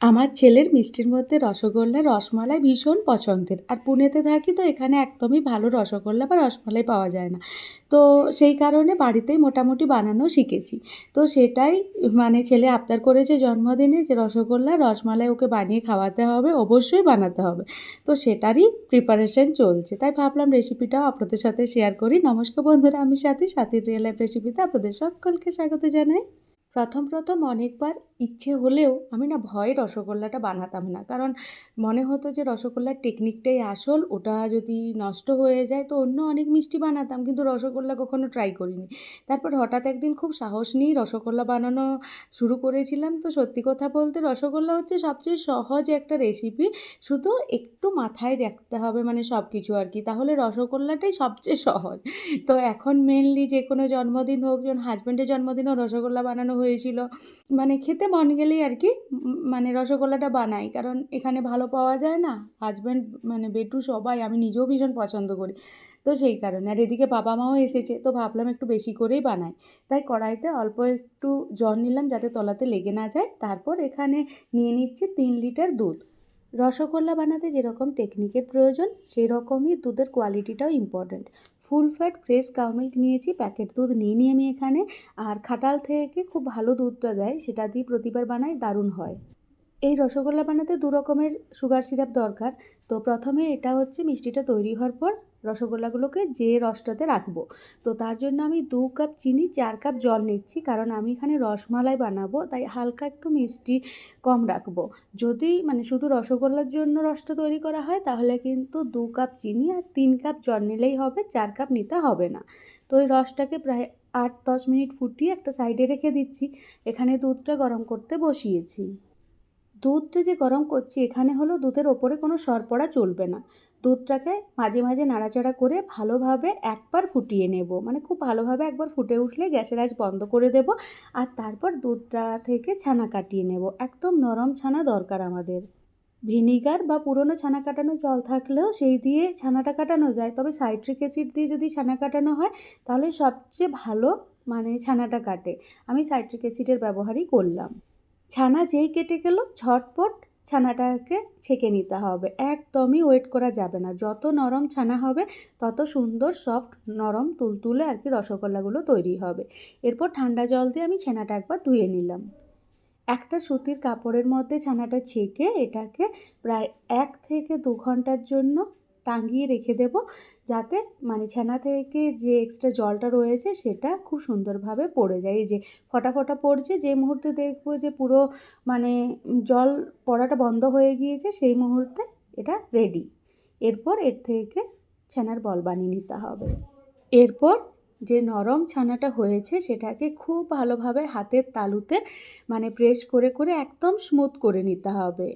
আমার ছেলের মিষ্টির মধ্যে রসগোল্লা, রসমালাই ভীষণ পছন্দের। আর পুনেতে থাকি তো এখানে একদমই ভালো রসগোল্লা বা রসমালাই পাওয়া যায় না। তো সেই কারণে বাড়িতেই মোটামুটি বানানো শিখেছি। তো সেটাই মানে ছেলে আবদার করেছে জন্মদিনে যে রসগোল্লা, রসমালাই ওকে বানিয়ে খাওয়াতে হবে, অবশ্যই বানাতে হবে। তো সেটারই প্রিপারেশন চলছে। তাই ভাবলাম রেসিপিটাও আপনাদের সাথে শেয়ার করি। নমস্কার বন্ধুরা, আমি সাথী। সাথীর রিয়েল লাইফ রেসিপিতে আপনাদের সকলকে স্বাগত জানাই। প্রথম প্রথম অনেকবার ইচ্ছে হলেও আমি না ভয়ে রসগোল্লাটা বানাতাম না। কারণ মনে হতো যে রসগোল্লার টেকনিকটাই আসল, ওটা যদি নষ্ট হয়ে যায় তো অন্য অনেক মিষ্টি বানাতাম, কিন্তু রসগোল্লা কখনো ট্রাই করিনি। তারপর হঠাৎ একদিন খুব সাহস নিয়েই রসগোল্লা বানানো শুরু করেছিলাম। তো সত্যি কথা বলতে রসগোল্লা হচ্ছে সবচেয়ে সহজ একটা রেসিপি শুধু একটু মাথায় রাখতে হবে মানে সব কিছু আর কি। তাহলে রসগোল্লাটাই সবচেয়ে সহজ। তো এখন মেনলি যে কোনো জন্মদিন হোক যেমন হাজব্যান্ডের জন্মদিনও রসগোল্লা বানানো হয়েছিল মানে খেতে মন গেলেই আর কি মানে রসগোল্লাটা বানাই। কারণ এখানে ভালো পাওয়া যায় না। হাজব্যান্ড মানে বেটু সবাই, আমি নিজেও ভীষণ পছন্দ করি। তো সেই কারণে। আর এদিকে বাবা মাও এসেছে, তো ভাবলাম একটু বেশি করেই বানাই। তাই কড়াইতে অল্প একটু জল নিলাম, যাতে তলাতে লেগে না যায়। তারপর এখানে নিয়ে নিচ্ছি তিন লিটার দুধ। রসগোল্লা বানাতে যেরকম টেকনিকের প্রয়োজন সেই রকমই দুধের কোয়ালিটিটাও important full fat fresh cow milk নিয়েছি প্যাকেট দুধ নিয়ে নিয়ে আমি এখানে, আর খাটাল থেকে খুব ভালো দুধটা দেয়, সেটা দিয়ে প্রতিবার বানাই দারুণ হয়। এই রসগোল্লা বানাতে দু রকমের সুগার সিরাপ দরকার, তো প্রথমে এটা হচ্ছে মিষ্টিটা তৈরি হওয়ার পর রসগোল্লাগুলোকে যে রসটাতে রাখব। তো তার জন্য আমি দু কাপ চিনি, চার কাপ জল নিচ্ছি, কারণ আমি এখানে রসমালাই বানাবো, তাই হালকা একটু মিষ্টি কম রাখব। যদি মানে শুধু রসগোল্লার জন্য রসটা তৈরি করা হয়, তাহলে কিন্তু দু কাপ চিনি আর তিন কাপ জল নিলেই হবে, চার কাপ নিতে হবে না। তো ওই রসটাকে প্রায় আট দশ মিনিট ফুটিয়ে একটা সাইডে রেখে দিচ্ছি। এখানে দুধটা গরম করতে বসিয়েছি। দুধটা যে গরম করছি, এখানে হলো দুধের ওপরে কোনো সর পড়া চলবে না। দুধটাকে মাঝে মাঝে নাড়াচাড়া করে ভালোভাবে একবার ফুটিয়ে নেব। মানে খুব ভালোভাবে একবার ফুটে উঠলে গ্যাসের আঁচ বন্ধ করে দেব আর তারপর দুধটা থেকে ছানা কাটিয়ে নেব। একদম নরম ছানা দরকার আমাদের। ভিনিগার বা পুরনো ছানা কাটানো জল থাকলেও সেই দিয়ে ছানাটা কাটানো যায়। তবে সাইট্রিক অ্যাসিড দিয়ে যদি ছানা কাটানো হয়, তাহলে সবচেয়ে ভালো মানে ছানাটা কাটে। আমি সাইট্রিক অ্যাসিডের ব্যবহারই করলাম। ছানা যেই কেটে গেল, ঝটপট ছানাটাকে ছেঁকে নিতে হবে। একদমই ওয়েট করা যাবে না। যত নরম ছানা হবে, তত সুন্দর সফট নরম তুলতুলে আর কি রসগোল্লাগুলো তৈরি হবে। এরপর ঠান্ডা জল দিয়ে আমি ছানাটা একবার ধুয়ে নিলাম। একটা সুতির কাপড়ের মধ্যে ছানাটা ছেঁকে এটাকে প্রায় এক থেকে দু ঘণ্টার জন্য টাঙিয়ে রেখে দেব যাতে মানে ছানা থেকে যে এক্সট্রা জলটা রয়েছে সেটা খুব সুন্দরভাবে পড়ে যায়। এই যে ফটা ফটা পড়ছে, যে মুহূর্তে দেখব যে পুরো মানে জল পড়াটা বন্ধ হয়ে গিয়েছে, সেই মুহূর্তে এটা রেডি এরপর এর থেকে ছানার বল বানিয়ে নিতে হবে। এরপর যে নরম ছানাটা হয়েছে সেটাকে খুব ভালোভাবে হাতের তালুতে মানে প্রেস করে করে একদম স্মুথ করে নিতে হবে।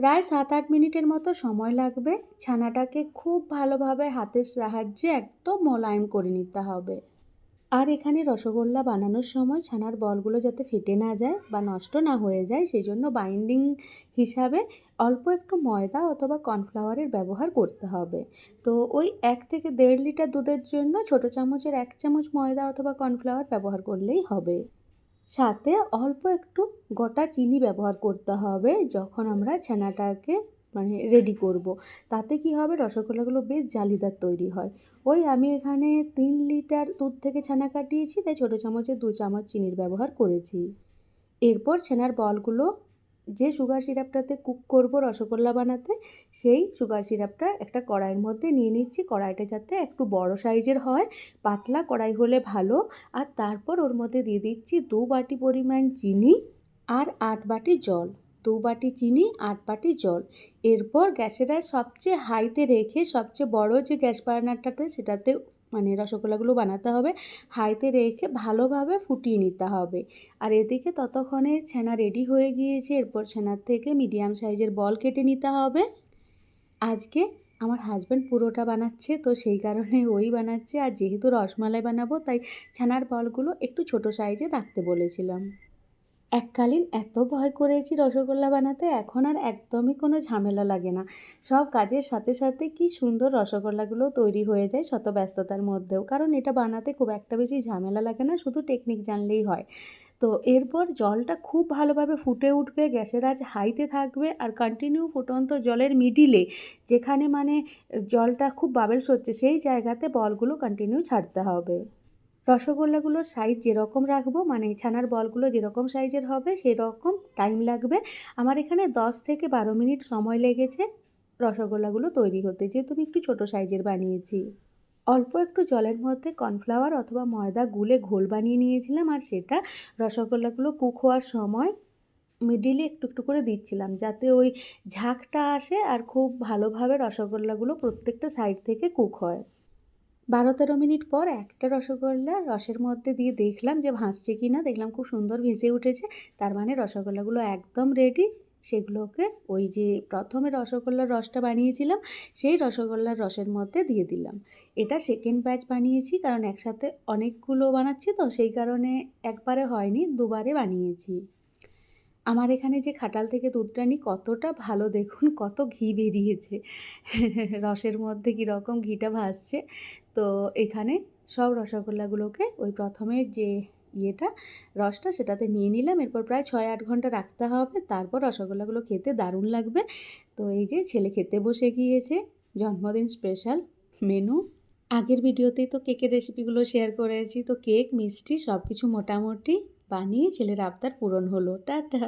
প্রায় সাত আট মিনিটের মতো সময় লাগবে। ছানাটাকে খুব ভালোভাবে হাতের সাহায্যে একদম মোলায়েম করে নিতে হবে। আর এখানে রসগোল্লা বানানোর সময় ছানার বলগুলো যাতে ফেটে না যায় বা নষ্ট না হয়ে যায়, সেই জন্য বাইন্ডিং হিসাবে অল্প একটু ময়দা অথবা কর্নফ্লাওয়ারের ব্যবহার করতে হবে। তো ওই এক থেকে দেড় লিটার দুধের জন্য ছোটো চামচের এক চামচ ময়দা অথবা কর্নফ্লাওয়ার ব্যবহার করলেই হবে। সাথে অল্প একটু গোটা চিনি ব্যবহার করতে হবে যখন আমরা ছানাটাকে মানে রেডি করব। তাতে কি হবে? রসগোল্লাগুলো বেশ জালিদার তৈরি হয়। ওই আমি এখানে তিন লিটার দুধ থেকে ছানা কাটিয়েছি, তাই ছোটো চামচে দু চামচ চিনির ব্যবহার করেছি। এরপর ছানার বলগুলো যে সুগার সিরাপটাতে কুক করব, রসগোল্লা বানাতে, সেই সুগার সিরাপটা একটা কড়াইয়ের মধ্যে নিয়ে নিচ্ছি। কড়াইটা যাতে একটু বড় সাইজের হয়, পাতলা কড়াই হলে ভালো। আর তারপর ওর মধ্যে দিয়ে দিচ্ছি দু বাটি পরিমাণ চিনি আর আট বাটি জল। দু বাটি চিনি, আট বাটি জল। এরপর গ্যাসের সবচেয়ে হাইতে রেখে সবচেয়ে বড় যে গ্যাস বার্নারটাতে, সেটাতে মানে রসগোল্লাগুলো বানাতে হবে হাইতে রেখে ভালোভাবে ফুটিয়ে নিতে হবে। আর এদিকে ততক্ষণে ছানা রেডি হয়ে গিয়েছে, এরপর ছানার থেকে মিডিয়াম সাইজের বল কেটে নিতে হবে। আজকে আমার হাজব্যান্ড পুরোটা বানাচ্ছে, তো সেই কারণে ওই বানাচ্ছে। আর যেহেতু রসমালাই বানাবো, তাই ছানার বলগুলো একটু ছোট সাইজে রাখতে বলেছিলাম। এককালীন এত ভয় করেছি রসগোল্লা বানাতে, এখন আর একদমই কোনো ঝামেলা লাগে না। সব কাজের সাথে সাথে কি সুন্দর রসগোল্লাগুলো তৈরি হয়ে যায় শত ব্যস্ততার মধ্যেও। কারণ এটা বানাতে খুব একটা বেশি ঝামেলা লাগে না, শুধু টেকনিক জানলেই হয়। তো এরপর জলটা খুব ভালোভাবে ফুটে উঠবে, গ্যাসের আজ হাইতে থাকবে আর কন্টিনিউ ফুটন্ত জলের মিডিলে যেখানে মানে জলটা খুব বাবেলস হচ্ছে, সেই জায়গাতে বলগুলো কন্টিনিউ ছাড়তে হবে। রসগোল্লাগুলোর সাইজ যেরকম রাখব মানে ছানার বলগুলো যেরকম সাইজের হবে সেই রকম টাইম লাগবে। আমার এখানে দশ থেকে বারো মিনিট সময় লেগেছে রসগোল্লাগুলো তৈরি হতে, যেহেতু আমি একটু ছোটো সাইজের বানিয়েছি। অল্প একটু জলের মধ্যে কর্নফ্লাওয়ার অথবা ময়দা গুলে ঘোল বানিয়ে নিয়েছিলাম, আর সেটা রসগোল্লাগুলো কুক হওয়ার সময় মিডিলে একটু একটু করে দিচ্ছিলাম, যাতে ওই ঝাঁকটা আসে আর খুব ভালোভাবে রসগোল্লাগুলো প্রত্যেকটা সাইড থেকে কুক হয়। বারো তেরো মিনিট পর একটা রসগোল্লা রসের মধ্যে দিয়ে দেখলাম যে ভাসছে কি না দেখলাম খুব সুন্দর ভেসে উঠেছে। তার মানে রসগোল্লাগুলো একদম রেডি সেগুলোকে ওই যে প্রথমে রসগোল্লার রসটা বানিয়েছিলাম, সেই রসগোল্লার রসের মধ্যে দিয়ে দিলাম। এটা সেকেন্ড ব্যাচ বানিয়েছি, কারণ একসাথে অনেকগুলো বানাচ্ছি তো, সেই কারণে একবারে হয়নি, দুবারে বানিয়েছি। আমার এখানে যে খাটাল থেকে দুধটা নিই কতটা ভালো দেখুন, কত ঘি বেরিয়েছে। রসের মধ্যে কীরকম ঘিটা ভাসছে। তো এখানে সব রসগোল্লাগুলোকে ওই প্রথমে যে ইয়েটা, রসটা সেটাতে নিয়ে নিলাম। এরপর প্রায় ছয় আট ঘণ্টা রাখতে হবে। তারপর রসগোল্লাগুলো খেতে দারুণ লাগবে। তো এই যে ছেলে খেতে বসে গিয়েছে, জন্মদিন স্পেশাল মেনু। আগের ভিডিওতেই তো কেকের রেসিপিগুলো শেয়ার করেছি। তো কেক, মিষ্টি সব কিছু মোটামুটি। বানিয়ে ছেলের আবদার পূরণ হলো। টাটা।